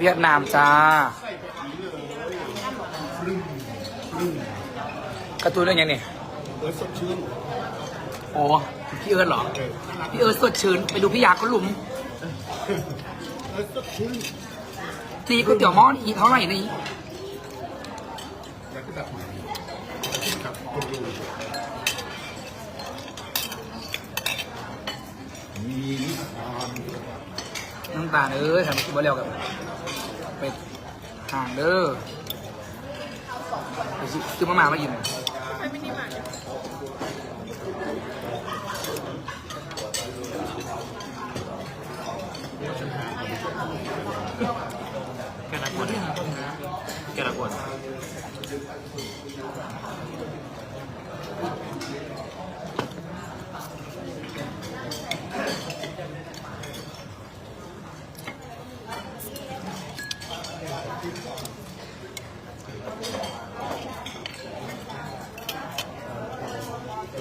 เวียดนามจ้าการ์ตูนเรื่องยังนี่เออสดชื่นโอ้พี่เอิร์ธเหรอ พี่เอิร์ธสดชื่นไปดูพี่ยาเขาหลุมเออสดชื่นนี่ก๋วยเตี๋ยวหม้อนี่เท่าไหร่นี่น้ำตาลเอ้ยทำคิดว่เร็วกับ ไปห่างเด้อไปซื้อซื้อมาม่ามากินแค่ละคนแค่ละคน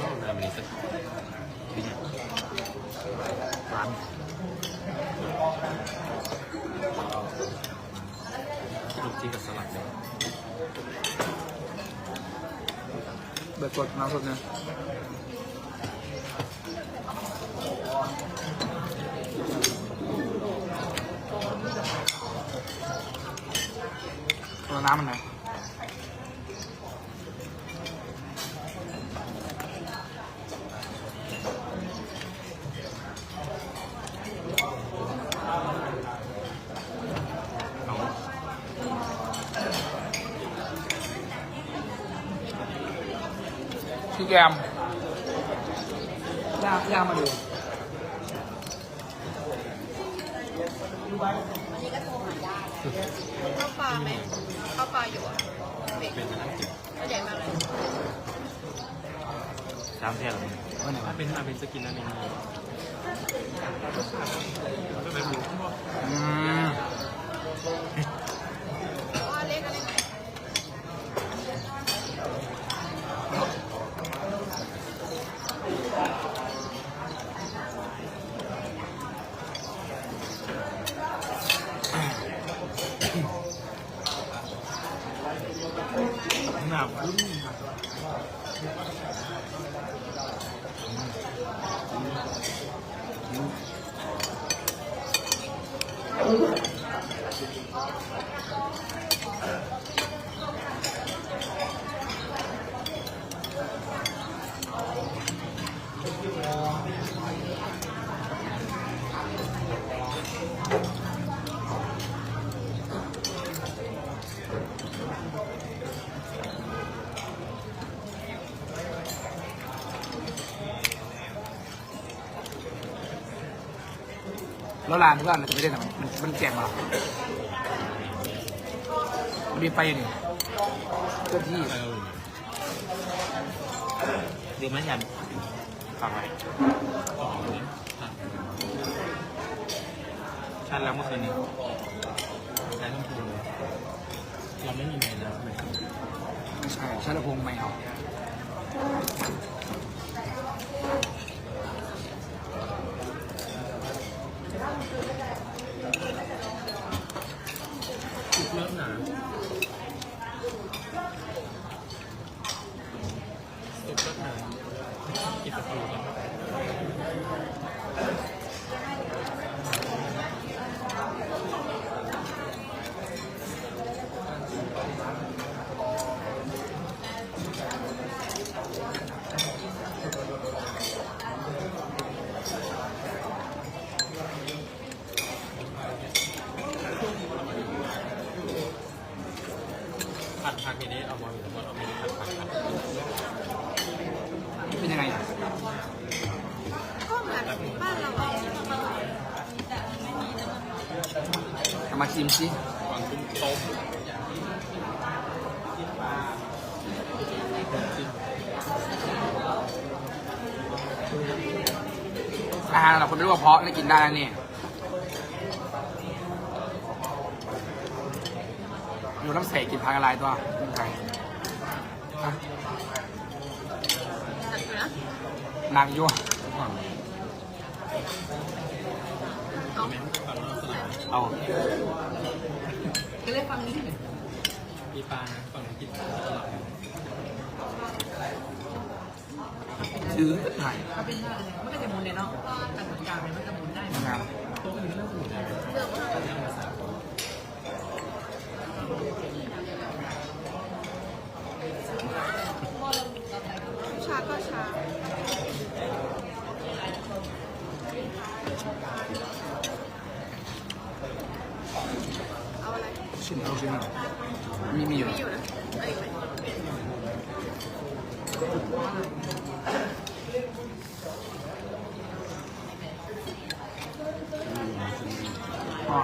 ลองทำ นี้สักทีเนี่ยร้านขนมจีนกับสลัดเลยเบิดสดน้ำสดเนี่ยตัวน้ำมันไหน พี่แกมย่างย่างมาดูข้าวปลาไหมข้าวปลาอยู่อะเด็กเป็นอันนั้นจิบใหญ่มากเลยสามแท่งเลยว่าไหนวะถ้าเป็นถ้าเป็นสกินอันนี้ก็เป็นหมู อืม ว่าเล็กอะไรไหน หนาบุ้น แล้วร้านที่ว่าเราจะไม่ได้ทำไมมันมันแจกมามัน มีไปอยู่นี่เจ้าที่เดี๋ยวมันยันฟังไว้ชันแล้วเมื่อคืนนี้ใช้ต้องพูดเราไม่มีเมนแล้วไหมไม่ใช่ชาลพงษ์ไม่เอา จุดเริ่มหนา จุดเริ่มหนากินตะปูกัน ผัดผักทีนี้เอาบอลหรือบอลเอาไปผัดผักครับ เป็นยังไงอะ ก็เหมือนบ้านเราอะเอามาชิมสิวางตุ้มต้มอาหารเราคนไม่รู้ว่าเพาะได้กินได้แล้วนี่อยู่น้ำใส่กินพักอะไรตัวเป็นไงอะหนักอยู่นะนางยั่ว เอาก็เลยฟังนี้มีปลานะฝั่งนี้กินตลอดถือถ่ายเขาเป็นท่าอะไรมันก็จะหมุนเลยเนาะการจัดการมันก็หมุนได้งานโต๊ะอื่นไม่องสูดเลยเลือกว่าย่างมาสามชาก็ชา อะไรชิ้นเอาชิ้นเอามีมีอยู่ มีอยู่นะเอาอีกไหม อ๋อ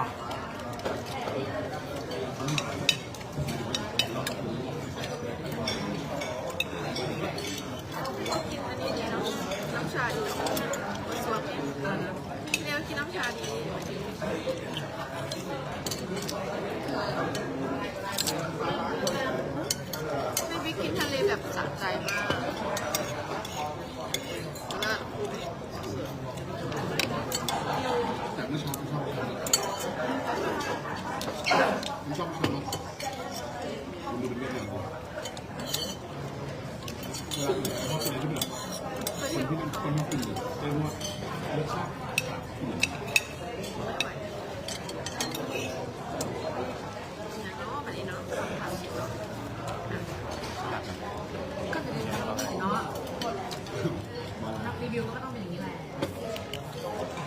กินอันนี้ดีเนาะน้ำชาดีสวมเนี่ยเนี่ยกินน้ำชาดีไม่ไปกินทะเล แบบสะใจมากแล้ว แต่ไม่ชอบไม่ชอบไม่ชอบไม่ชอบมากมันดูเป็นเรื่องอย่างเดียวเวลาเขาเป็นอะไรที่แบบคนที่เป็นคนที่กินเรียกว่ารสชาติ ไม่ไหวอย่างน้อยแบบนี้เนาะก็จะดีเนาะนักรี วิวก็ต้องเป็นอย่างนี้แหละ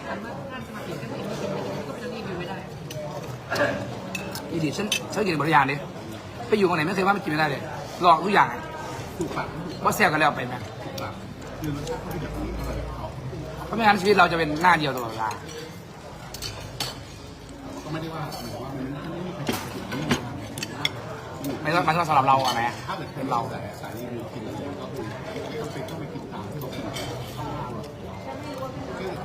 แต่เมื่านสมัครก็เป็นอย่างนี้ก็จะรีวิวไม่ได้อีดิฉันฉันกินบริยานดิไปอยู่ตรงไหนไม่เคยว่ามันกินไม่ได้เลยลองทุกอย่างอะถูกปากว่าแซ่บกันแล้วไปไหมถูกปากคือรสชาติเขาแบบนี้เท่าไหร่เขาเพราะไม่งั้นชีวิตเราจะเป็นหน้าเดียวตลอดเวลาก็ไม่ได้ว่าหมายถึงว่ามันไม่มีใครถึงไม่มีทางไหนไม่ต้องไม่ต้องสำหรับเราอะนะถ้าเกิดเป็นเราแต่สายรีวิวกินอะไรก็คือไม่ต้องไปต้องไปกินตามที่เขากินเข้าห้างหรอ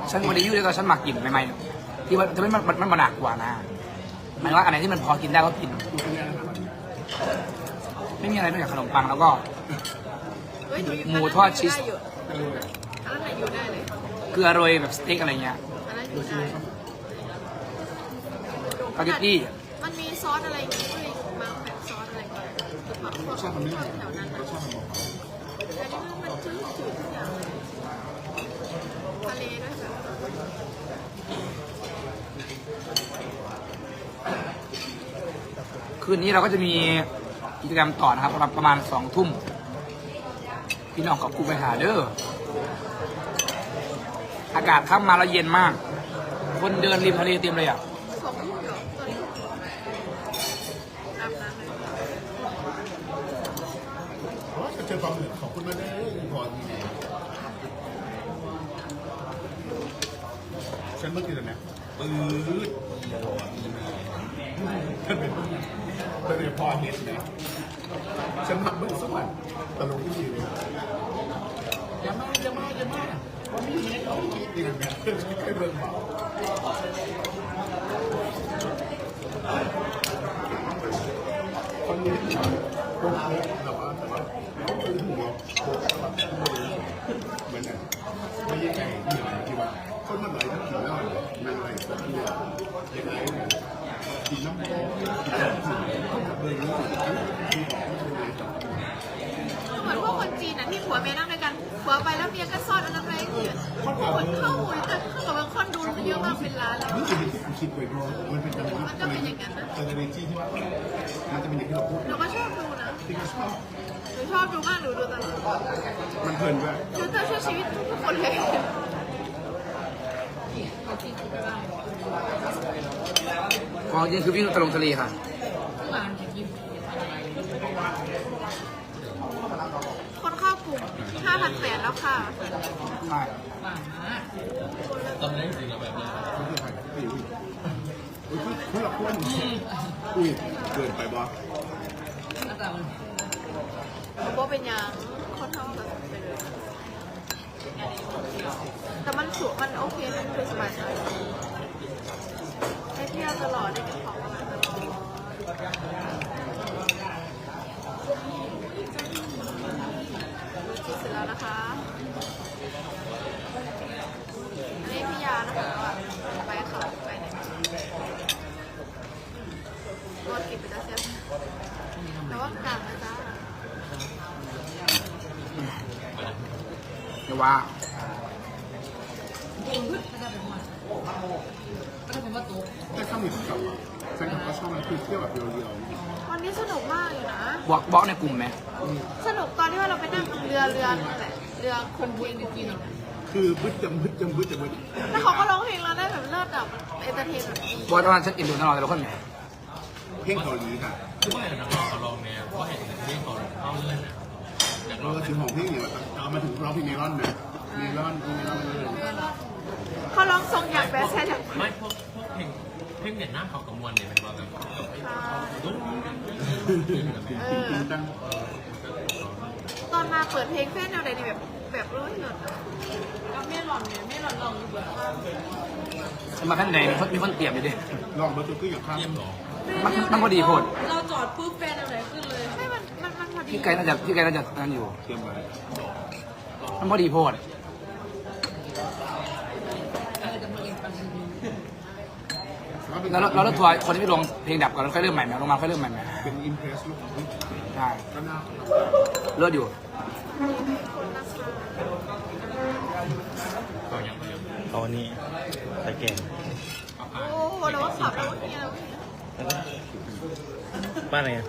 ก ฉันวันนี้อยู่ด้วยกันฉันหมักกินใหม่ๆที่ว่าจะไม่มันมันมันหนักกว่านะหมายว่าอันไหนที่มันพอกินได้ก็กินดูเป็นยังไงนะครับไม่มีอะไรนอกจากขนมปังแล้วก็ เฮ้ยหมูทอดชีสได้อยู่อันนั้นไหนอยู่ได้เลยเกลือโรยแบบสเต็กอะไรเงี้ยอันนั้นอยู่ได้สปาเกตตี้มันมีซอสอะไรอย่างงี้ด้วยมาแบบซอสอะไรก่อนแบบพรวสกชาติมันไม่แถเหมือนวนั้นรนะ สชาติมันบอก แต่นี่มันมันจืดจืดทุกอย่างเลยทะเลด้วยแบบ คืนนี้เราก็จะมีกิจกรรมต่อนะครับประมาณประมาณสองทุ่ม พี่น้องกับกูไปหาเด้ออากาศค่ำมาแล้วเย็นมาก คนเดินริมทะเลเต็มเลยอะสองทุ่มเหรอตอนนี้อาบน้ำเลยเพราะว่าจอความเหนื่อยของคุณมาได้ก่อนฉันเมื่อกี้เนี่ยปื๊ดท่านเป็น ท่านเป็นพอเห็นไหมฉันทำเมื่อสักวันตลกที่ดีเลยอย่ามาอย่ามาอย่ามาวันนี้เห็นเขาดีกันแบบเพื่อนแค่เรื่องเบาคนนี้พวกนี้แต่ว่าแต่ว่าเขาคือหัวเหมือนกันไม่ใช่ไก่ที่อะไรที่ว่าคนมันไหลทั้งกินแล้วมันไหลสักทียังไงเนี่ยกินน้ำมันกินน้ำมันเลยรู้สึกที่บอกไม่เป็นไรจบ เหมือนพวกคนจีนอะที่ ผัวเมียนั่งด้วยกันผัวไปแล้วเมียก็ซ่อนอันนั้นไว้คนเข้าหูแต่เข้ากับคนดูมันเยอะมากเป็นล้านแล้วนี่คือที่ผมคิดไว้เพราะมันเป็นอะไรที่มันก็เป็นอย่างนั้นนะเป็นอะไรที่ที่ว่ามันจะเป็นอย่างที่เราพูดหนูก็ชอบดูนะที่เราชอบหนูชอบดูมากหนูดูตลอดมันเพลินด้วยหนูจะช่วยชีวิตทุกคนเลยอ๋อจริงคือวิ่งตะลงทะเลค่ะ คนเข้ากลุ่ม 5,800แล้วค่ะใช่ตอนนี้จริงๆแบบนี้คือใครไม่อยู่อุ้ยเพื่อนอุ้ยเกินไปบอสโบเป็นยังคนเท่ากันไปเลยแต่มันสวยมันโอเคมันคือสบายใจได้เที่ยวตลอดได้กินของอร่อยตลอดจิตเสร็จแล้ว นะคะอันนี้พี่ยานะคะไปค่ะไปไหนไปแล้วเสียแต่ว่ากลางนะจ๊ะเดี๋ยวว่าแต่ข้าวหมีที่กลับอะแฟนคลับก็ชอบนะคือเที่ยวแบบเรียววันนี้สนุกมากอยู่นะบอกบอกในกลุ่มไหม ส รือเรือนั่นแหละเรือคนบุยกินๆคือบึ้ดจำบึ้ดจำบึ้ดจำบึ้ดแล้วเขาก็ร้องเพลงเราได้แบบเลิศแบบเอนเตอร์เทนแบบดีบอกตอนนั้นฉันอินดูตลอดแต่ละคนไหมเพลงเกาหลีค่ะคือว่าเห็นนักร้องเขาลองเนี่ยว่าเห็นที่เขาเข้าเลื่อนนะอยากลเราองก็ถึงของเพลงเนี่ยเอามาถึงร้องเพลงเมลอนนะเมลอนเมลอนเลยเขาร้องทรงอย่างแบดแซดอย่างไม่พวกพวกเพลงเพลงเด็ดหน้าเขากำมวลเนี่ยเป็นว่าแบบดุ๊กเออจริงจัง ตอนมาเปิดเพลงแฟนแนวไหนดีแบบแบบรู้เหินก็ไม่หล่อนเนี่ยไม่หล่อนลองอยู่แบบว่าฉันมาแค่ไหนมีคนมีคนเตรียมอยู่ดิ ลองเบอร์ตัวก็อย่างข้ามเยี่ยมหรอมันมันพอดีโพด เราจอดปุ๊บแฟนแนวไหนขึ้นเลยใช่มันมันมันพอดีพี่ไก่น่าจะพี่ไก่น่าจะนั่นอยู่ เตรียมไว้มันพอดีโพดแล้วเราเราทัวร์คนที่ไม่ลงเพลงดับก่อนแล้วค่อยเริ่มใหม่ไหมลงมาค่อยเริ่มใหม่ไหมเป็นอิมเพรสลูกใช่ก็น่า เลิศอยู่ก็ยังไม่เยอะเอาอันนี้ใส่แกงโอ้โหเราก็ขับเราก็เที่ยวบ้านไหนอะ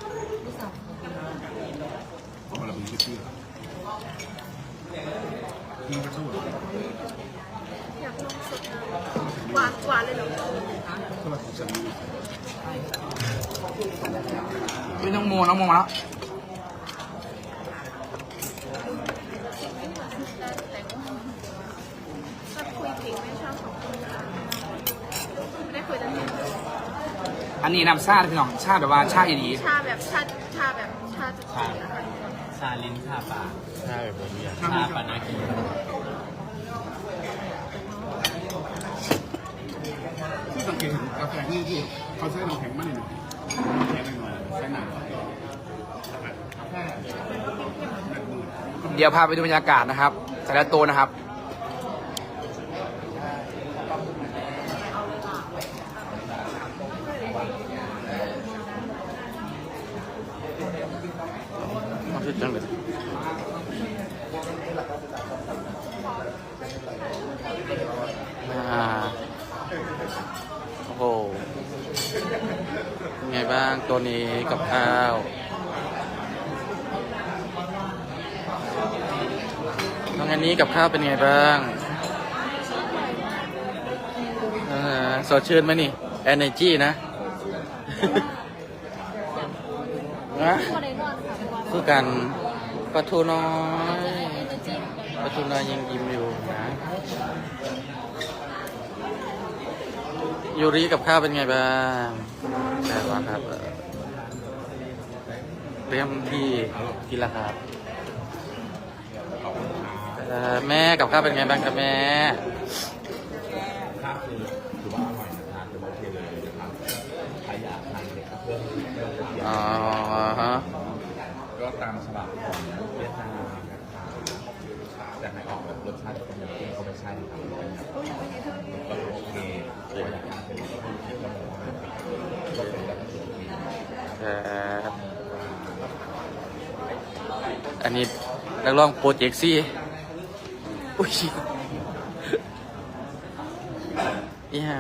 ของเราเป็นชื่อนี่ก็สู้อยากลองสดน้ำหวานหวานเลยเหรอสวัสดีฉันเป็นน้องโมน้องโมมาแล้ว ถ้าคุยเพลงไม่ชอบของคุณค่ะไม่ได้คุยแต่เพลง อั นนี้น้ำชาพี่น้องชาแบบว่าชาอีดีชาแบบชาชาแบบชาจุดจีนนะคะชาลิ้นชาปากใช่แบบนี้อะชาปานาคีที่สังเกตเห็นกาแฟที่ที่เขาใช้น้ำแข็งมากหน่อยน้ำแข็งหน่อยใช้หนักกาแฟเดี๋ยวพาไปดูบรรยากาศนะครับแต่ละโตะนะครับ เอาชุดจังเลยอ่าโอ้โหไงบ้างตัวนี้กับข้าวทางอันนี้กับข้าวเป็นไงบ้างอสดชื่นไหมนี่ energy นะนะคือกันปลาทูน้อยปลาทูน้อยยังยิ้มอยู่นะ ยูริกับข้าวเป็นไงบ้างแต่ว่าครับเตรียมที่กินและครับแม่กับข้าวเป็นไงบ้างครับแม่ ข้าวคือถือว่าอร่อยนะครับถือว่าโอเคเลยนะครับใครอยากทานเด็กก็เพิ่มเพิ่มกระเทียม อ๋อฮะ ก็ตามฉบับของเวียดนามนะครับแต่ให้ออกแบบรสชาติเป็นแบบที่เขาไม่ใช่นะครับเป็นแบบก็โอเคตัวอยากทานเป็นแบบที่เราบอกว่าก็เป็นแบบที่โอเค ครับ อันนี้นักร้องโปรเจกต์ซี่อุ้ยอีห่า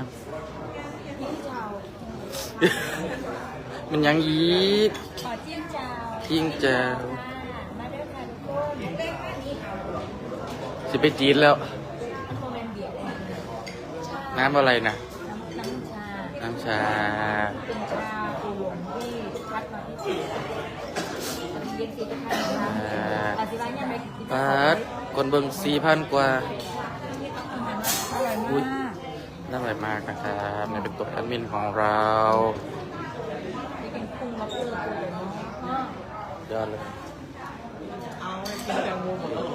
มันยังยีกขอจิ้มจาวทิ้งเจ้ามาด้วยค่ะทุกคนสิไปจีนแล้วโคเมนเบียร์เลยน้ำอะไรนะน้ำน้ำชา น้ำชา ปกินปาดคนเบิ่งสี่พันกว่า อร่อยอุ๊ย มากน่าอร่อยมากนะครับนี่เป็นตัวแอดมินของเราไปกินกุ้งล็อบสเตอร์ปูเนาะยอดเลย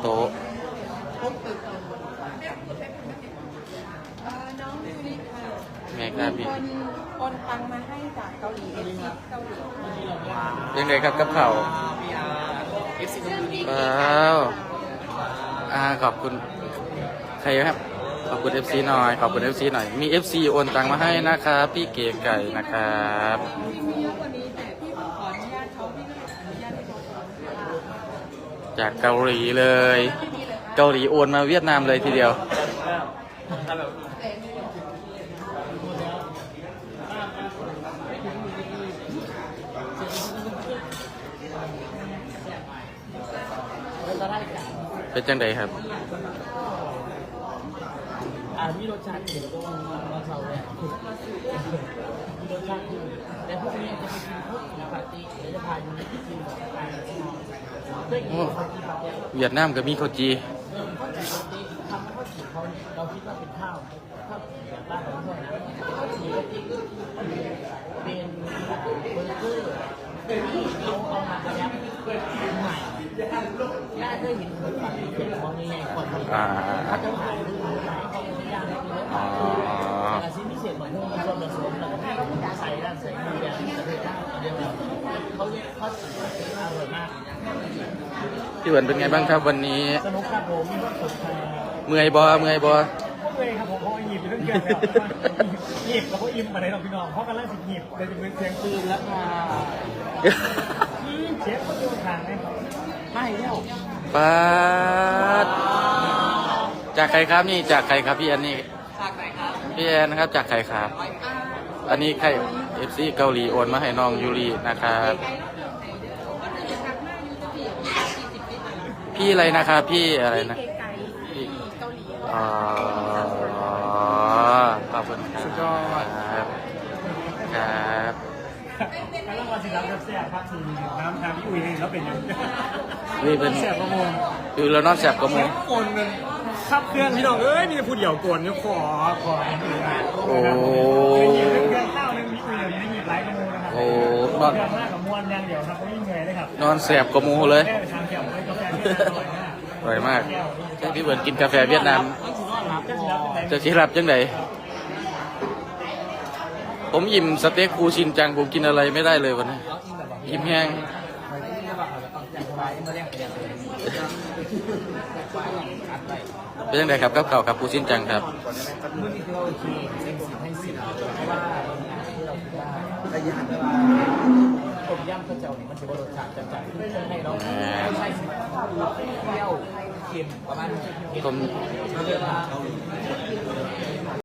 โต๊ะน้อง มคมีรับพี่คนโอนตังมาให้จากเกาหลีเอฟซีเกาหลียังไงครับกับเขาเอฟซีน้องยูอ้าอ่าขอบคุณใครครับ ขอบคุณ FC หน่อย ขอบคุณ FC หน่อย มี FC โอนตังมาให้นะครับ พี่เก๋ไก่นะครับมีเยอะกว่านี้แต่พี่ขออนุญาตเขาพี่เลยอนุญาตให้จากเกาหลีเลย เกาหลีโอนมาเวียดนามเลยทีเดียว เป็นจังไดครับอ่ามีรสชาติเดี๋ยวก็ว่าเราเชาเนี่ยมีรสชาติที่แต่พวกนี้จะไปกินพวกปกติเดี๋ยวจะพาอยู่ในที่กินแบบไปเพื่อกินเขากินแบบเนี่ยเวียดนามก็มีข้าวจีเขาจีปกติทำข้าวจีเขาเราคิดว่าเป็นข้าวข้าวจีแบบบ้านเราเท่านั้นข้าวจีก็จริงเป็นเบอร์เกอร์ที่เขาเอามาแล้วใหม่น่าเคยเห็นคนปัก เขียนของยังไงก่อนทำอ่าเขาจะถ่ายรูปถ่ายเขาไม่ย่างให้ดูอ๋อแต่สิ่งพิเศษเหมือนที่มีส่วนผสมแล้วก็ที่ใส่ด้านใส่มือแบบนี้แต่ไม่ได้เดียวเขาเรียกเขาอร่อยมากพี่เหวินเป็นไงบ้างครับวันนี้ สนุกครับผมมีรถสดแทนเมื่อยบอเมื่อยบอพวกเลยครับผมเขาหยิบไปเรื่องเกี่ยวแล้วหยิบแล้วเขาอิ่มมาในเราพี่น้องเพราะกันล่าสุดหยิบเลยจะเป็นเสียงปืนแล้วมาเชฟเขาโยนทางไหมไม่แล้ว ปาดจากใครครับนี่จากใครครับพี่แอนนี่จากไหนครับพี่แอนนะครับจากใครครับ อันนี้ใครเอฟซีเกาหลีโอนมาให้น้องยูรีนะครับพี่อะไรนะครับพี่อะไรนะเก๋ไก่เกาหลีอ๋อขอบคุณครับสุดยอดครับครับแล้วรางวัลสินค้าเสียครับคือน้ำน้ำพี่อุ้ยแล้วเป็นยัง นี่เป็นเสียประมงคือเรานอนแสบกระมูโกนเป็นขับเครื่องพี่น้องเอ้ยมีแต่ผู้เดียวโกนเนี่ยขอขอโอ้หยิบเครื่องข้าวนึงมีอุ้ยไม่หยิบไลค์กระมูนะครับโอ้เดือนหน้ากับมวนอย่างเดียวครับไม่เหนื่อยเลยครับนอนแสบกระมูเลยแค่ไปทานแก้วเลยกาแฟที่อร่อยมากอร่อยมากใช่พี่เหวินกินกาแฟเวียดนามต้องถือว่ารับเป็นไรจะที่รับจังไดผมยิ้มสเต็กคูชินจังผมกินอะไรไม่ได้เลยวันนี้ยิ้มแห้ง เป็นยังไงครับกับเก่าวกับคูชินจังครับมื่อกี้เราโอเคเซ็งสีให้สีเพราะมยำข้าวเจ้านี่มันจะรสชาติจัดจ้านไม่ใช่ให้เราไม่ใช่เปรี้ยวเค็มประมาณนี้ผม